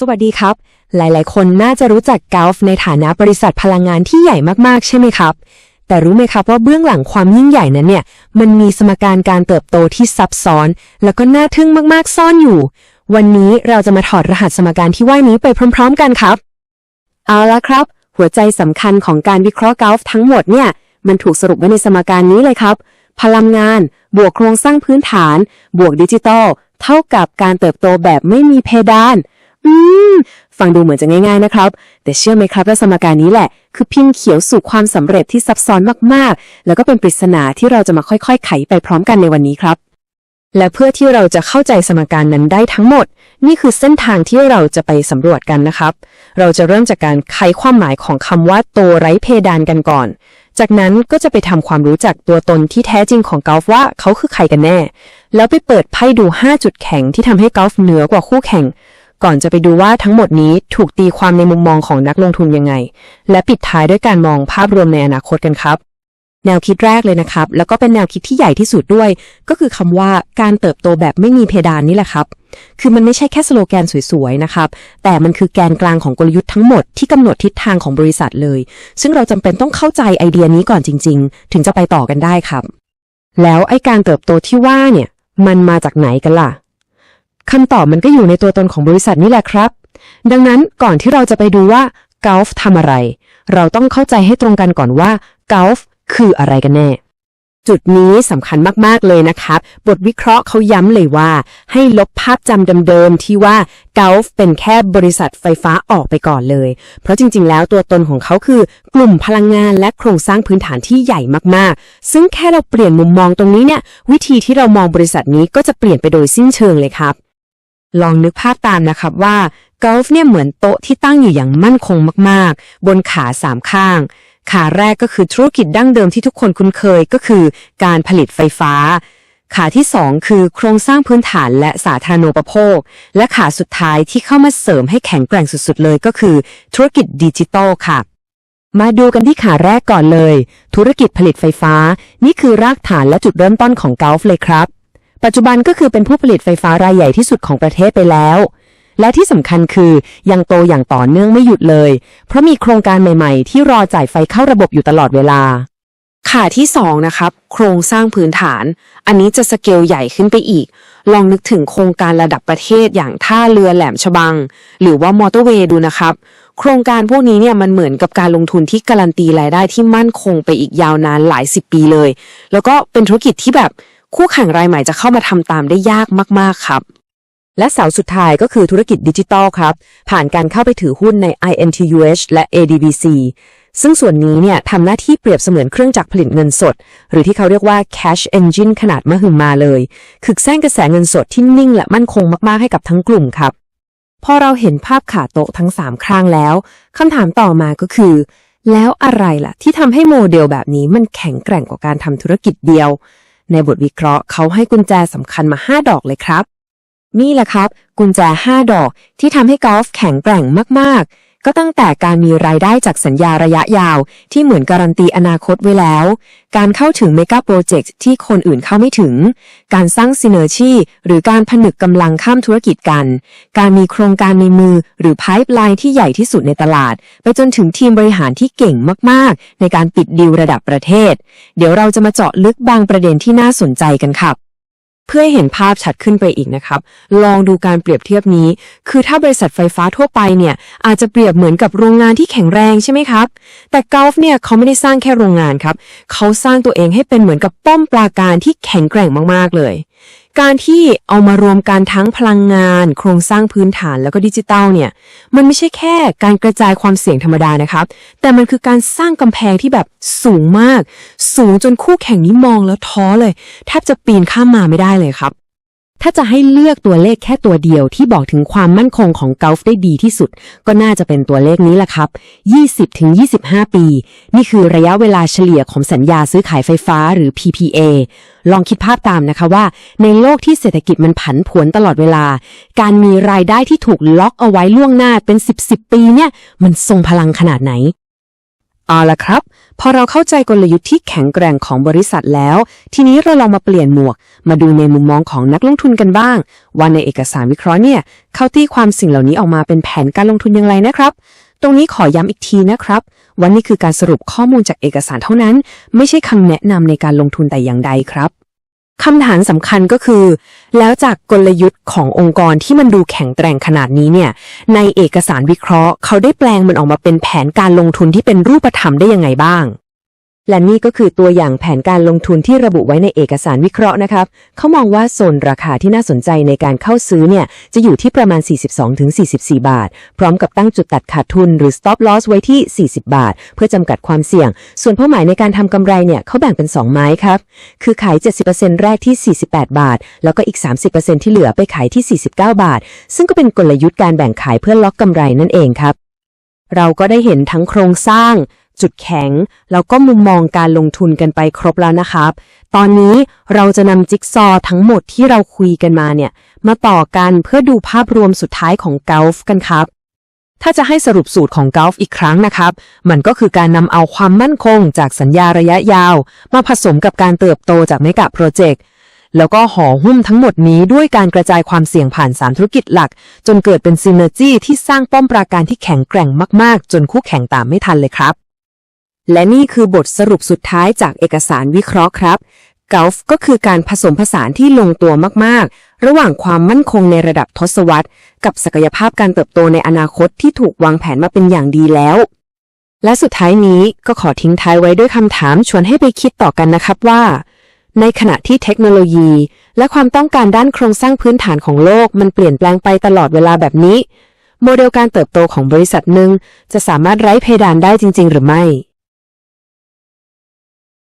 สวัสดีครับ หลายๆ คนน่าจะรู้จักก l f ในฐานะบริษัทพลังงานที่ใหญ่มากๆ ใช่ไหมครับ แต่รู้ไหมครับว่าเบื้องหลังความยิ่งใหญ่นั้นเนี่ย มันมีสมการการเติบโตที่ซับซ้อน แล้วก็น่าทึ่งมากๆ ซ่อนอยู่ วันนี้เราจะมาถอดรหัสสมการที่ว่านี้ไปพร้อม ๆ กันครับ เอาละครับ หัวใจสำคัญของการวิเคราะห์ก l f ทั้งหมดเนี่ย มันถูกสรุปไว้ในสมการนี้เลยครับ พลังงาน บวกโครงสร้างพื้นฐาน บวกดิจิตอล เท่ากับการเติบโตแบบไม่มีเพดาน อืม ฟังดูเหมือนจะง่าย ๆนะครับ แต่เชื่อไหมครับว่าสมการนี้แหละ คือพิมพ์เขียวสู่ความสำเร็จที่ซับซ้อนมากๆ แล้วก็เป็นปริศนาที่เราจะมาค่อยๆ ไขไปพร้อมกันในวันนี้ครับ และเพื่อที่เราจะเข้าใจสมการนั้นได้ทั้งหมด นี่คือเส้นทางที่เราจะไปสำรวจกันนะครับ เราจะเริ่มจากการไขความหมายของคำว่าโตไร้เพดานกันก่อน จากนั้นก็จะไปทำความรู้จักตัวตนที่แท้จริงของกอล์ฟว่าเขาคือใครกันแน่ แล้วไปเปิดไพ่ดู 5 จุดแข็งที่ทำให้กอล์ฟเหนือกว่าคู่แข่ง ก่อนจะไปดูว่าทั้งหมดนี้ถูกตีความในมุมมองของนักลงทุนยังไง และปิดท้ายด้วยการมองภาพรวมในอนาคตกันครับ แนวคิดแรกเลยนะครับ แล้วก็เป็นแนวคิดที่ใหญ่ที่สุดด้วย ก็คือคำว่าการเติบโตแบบไม่มีเพดานนี่แหละครับ คือมันไม่ใช่แค่สโลแกนสวยๆนะครับ แต่มันคือแกนกลางของกลยุทธ์ทั้งหมดที่กำหนดทิศทางของบริษัทเลย ซึ่งเราจำเป็นต้องเข้าใจไอเดียนี้ก่อนจริง ๆ ถึงจะไปต่อกันได้ครับ แล้วไอการเติบโตที่ว่าเนี่ย มันมาจากไหนกันล่ะ คำตอบมันก็อยู่ในตัวตนของบริษัทนี่แหละครับ ดังนั้นก่อนที่เราจะไปดูว่า g u l f ทำอะไร เราต้องเข้าใจให้ตรงกันก่อนว่า g u l f คืออะไรกันแน่ จุดนี้สำคัญมากๆเลยนะครับ บทวิเคราะห์เขาย้ำเลยว่า ให้ลบภาพจำเดิมๆที่ว่า g u l f เป็นแค่บริษัทไฟฟ้าออกไปก่อนเลย เพราะจริงๆ แล้วตัวตนของเขาคือกลุ่มพลังงานและโครงสร้างพื้นฐานที่ใหญ่มากๆ ซึ่งแค่เราเปลี่ยนมุมมองตรงนี้เนี่ย วิธีที่เรามองบริษัทนี้ก็จะเปลี่ยนไปโดยสิ้นเชิงเลยครับ ลองนึกภาพตามนะครับว่ากอล์ฟเนี่ยเหมือนโต๊ะที่ตั้งอยู่อย่างมั่นคงมากๆ บนขาสามข้าง ขาแรกก็คือธุรกิจดั้งเดิมที่ทุกคนคุ้นเคยก็คือการผลิตไฟฟ้า ขาที่ 2 คือโครงสร้างพื้นฐานและสาธารณูปโภค และขาสุดท้ายที่เข้ามาเสริมให้แข็งแกร่งสุดๆเลยก็คือ ธุรกิจดิจิตอลค่ะมาดูกันที่ขาแรกก่อนเลย ธุรกิจผลิตไฟฟ้า นี่คือรากฐานและจุดเริ่มต้นของกอล์ฟเลยครับ ปัจจุบันก็คือเป็นผู้ผลิตไฟฟ้ารายใหญ่ที่สุดของประเทศไปแล้ว และที่สำคัญคือยังโตอย่างต่อเนื่องไม่หยุดเลย เพราะมีโครงการใหม่ๆ ที่รอจ่ายไฟเข้าระบบอยู่ตลอดเวลาขาที่2นะครับ โครงสร้างพื้นฐาน อันนี้จะสเกลใหญ่ขึ้นไปอีก ลองนึกถึงโครงการระดับประเทศอย่างท่าเรือแหลมฉบัง หรือว่ามอเตอร์เวย์ดูนะครับ โครงการพวกนี้เนี่ยมันเหมือนกับการลงทุนที่การันตีรายได้ที่มั่นคงไปอีกยาวนานหลายสิบปีเลย แล้วก็เป็นธุรกิจที่แบบ คู่แข่งรายใหม่จะเข้ามาทำตามได้ยากมาก ๆ ครับ และเสาสุดท้ายก็คือธุรกิจดิจิตอลครับ ผ่านการเข้าไปถือหุ้นใน INTUH และ ADBC ซึ่งส่วนนี้เนี่ยทำหน้าที่เปรียบเสมือนเครื่องจักรผลิตเงินสด หรือที่เขาเรียกว่า cash engine ขนาดมหึมาเลย คือแส่งกระแสเงินสดที่นิ่งและมั่นคงมากๆให้กับทั้งกลุ่มครับ พอเราเห็นภาพขาโต๊ะทั้ง 3 ครั้งแล้วคำถามต่อมาก็คือ แล้วอะไรล่ะที่ทำให้โมเดลแบบนี้มันแข็งแกร่งกว่าการทำธุรกิจเดียว ในบทวิเคราะห์เขาให้กุญแจสำคัญมา 5 ดอกเลยครับ นี่แหละครับ กุญแจ 5 ดอกที่ทำให้กอล์ฟแข็งแกร่งมากๆ ก็ตั้งแต่การมีรายได้จากสัญญาระยะยาว ที่เหมือนการันตีอนาคตไว้แล้ว การเข้าถึงเมกะโปรเจกต์ที่คนอื่นเข้าไม่ถึง การสร้างซินเนอร์ชีหรือการผนึกกำลังข้ามธุรกิจกัน การมีโครงการในมือ หรือไพป์ไลน์ที่ใหญ่ที่สุดในตลาด ไปจนถึงทีมบริหารที่เก่งมากๆ ในการปิดดีลระดับประเทศ เดี๋ยวเราจะมาเจาะลึกบางประเด็นที่น่าสนใจกันครับ เพื่อให้เห็นภาพชัดขึ้นไปอีกนะครับ ลองดูการเปรียบเทียบนี้ คือถ้าบริษัทไฟฟ้าทั่วไปเนี่ยอาจจะเปรียบเหมือนกับโรงงานที่แข็งแรงใช่ไหมครับ แต่กอล์ฟเนี่ยเขาไม่ได้สร้างแค่โรงงานครับ เขาสร้างตัวเองให้เป็นเหมือนกับป้อมปราการที่แข็งแกร่งมากๆเลย การที่เอามารวมกันทั้งพลังงาน โครงสร้างพื้นฐานแล้วก็ดิจิตัลเนี่ย มันไม่ใช่แค่การกระจายความเสี่ยงธรรมดานะครับ แต่มันคือการสร้างกำแพงที่แบบสูงมาก สูงจนคู่แข่งนี้มองแล้วท้อเลยแทบจะปีนข้ามมาไม่ได้เลยครับ ถ้าจะให้เลือกตัวเลขแค่ตัวเดียวที่บอกถึงความมั่นคงของกอล์ฟได้ดีที่สุด ก็น่าจะเป็นตัวเลขนี้แหละครับ 20-25 ปี นี่คือระยะเวลาเฉลี่ยของสัญญาซื้อขายไฟฟ้าหรือ PPA ลองคิดภาพตามนะคะว่า ในโลกที่เศรษฐกิจมันผันผวนตลอดเวลา การมีรายได้ที่ถูกล็อกเอาไว้ล่วงหน้าเป็น 10 10 ปีเนี่ยมันทรงพลังขนาดไหน เอาละครับ พอเราเข้าใจกลยุทธ์ที่แข็งแกร่งของบริษัทแล้ว ทีนี้เราลองมาเปลี่ยนหมวก มาดูในมุมมองของนักลงทุนกันบ้าง ว่าในเอกสารวิเคราะห์เนี่ยเขาตีความสิ่งเหล่านี้ออกมาเป็นแผนการลงทุนอย่างไรนะครับ ตรงนี้ขอย้ำอีกทีนะครับว่านี่คือการสรุปข้อมูลจากเอกสารเท่านั้น ไม่ใช่คำแนะนำในการลงทุนแต่อย่างใดครับ คำถามสำคัญก็คือ แล้วจากกลยุทธ์ขององค์กรที่มันดูแข็งแกร่งขนาดนี้เนี่ย ในเอกสารวิเคราะห์ เขาได้แปลงมันออกมาเป็นแผนการลงทุนที่เป็นรูปธรรมได้ยังไงบ้าง และนี่ก็คือตัวอย่างแผนการลงทุนที่ระบุไว้ในเอกสารวิเคราะห์นะครับ เขามองว่าโซนราคาที่น่าสนใจในการเข้าซื้อเนี่ย จะอยู่ที่ประมาณ 42-44 บาท พร้อมกับตั้งจุดตัดขาดทุนหรือ stop loss ไว้ที่ 40 บาท เพื่อจำกัดความเสี่ยง ส่วนเป้าหมายในการทำกำไรเนี่ยเขาแบ่งเป็น 2 ไม้ครับ คือขาย 70%แรกที่ 48 บาท แล้วก็อีก 30%ที่เหลือไปขายที่ 49 บาท ซึ่งก็เป็นกลยุทธ์การแบ่งขายเพื่อล็อกกำไรนั่นเองครับเราก็ได้เห็นทั้งโครงสร้าง จุดแข็ง แล้วก็มุมมองการลงทุนกันไปครบแล้วนะครับ ตอนนี้เราจะนำจิ๊กซอว์ทั้งหมดที่เราคุยกันมาเนี่ย มาต่อกันเพื่อดูภาพรวมสุดท้ายของกอล์ฟกันครับ ถ้าจะให้สรุปสูตรของกอล์ฟอีกครั้งนะครับ มันก็คือการนำเอาความมั่นคงจากสัญญาระยะยาว มาผสมกับการเติบโตจากเมกะโปรเจกต์แล้วก็ห่อหุ้มทั้งหมดนี้ด้วยการกระจายความเสี่ยงผ่าน 3 ธุรกิจหลัก จนเกิดเป็นซินเนอร์จีที่สร้างป้อมปราการที่แข็งแกร่งมาก ๆ จนคู่แข่งตามไม่ทันเลยครับ และนี่คือบทสรุปสุดท้ายจากเอกสารวิเคราะห์ครับกอล์ฟก็คือการผสมผสานที่ลงตัวมาก ๆ ระหว่างความมั่นคงในระดับทศวรรษ กับศักยภาพการเติบโตในอนาคตที่ถูกวางแผนมาเป็นอย่างดีแล้ว และสุดท้ายนี้ก็ขอทิ้งท้ายไว้ด้วยคำถามชวนให้ไปคิดต่อกันนะครับว่า ในขณะที่เทคโนโลยี และความต้องการด้านโครงสร้างพื้นฐานของโลกมันเปลี่ยนแปลงไปตลอดเวลาแบบนี้ โมเดลการเติบโตของบริษัทหนึ่งจะสามารถไร้เพดานได้จริง ๆ หรือไม่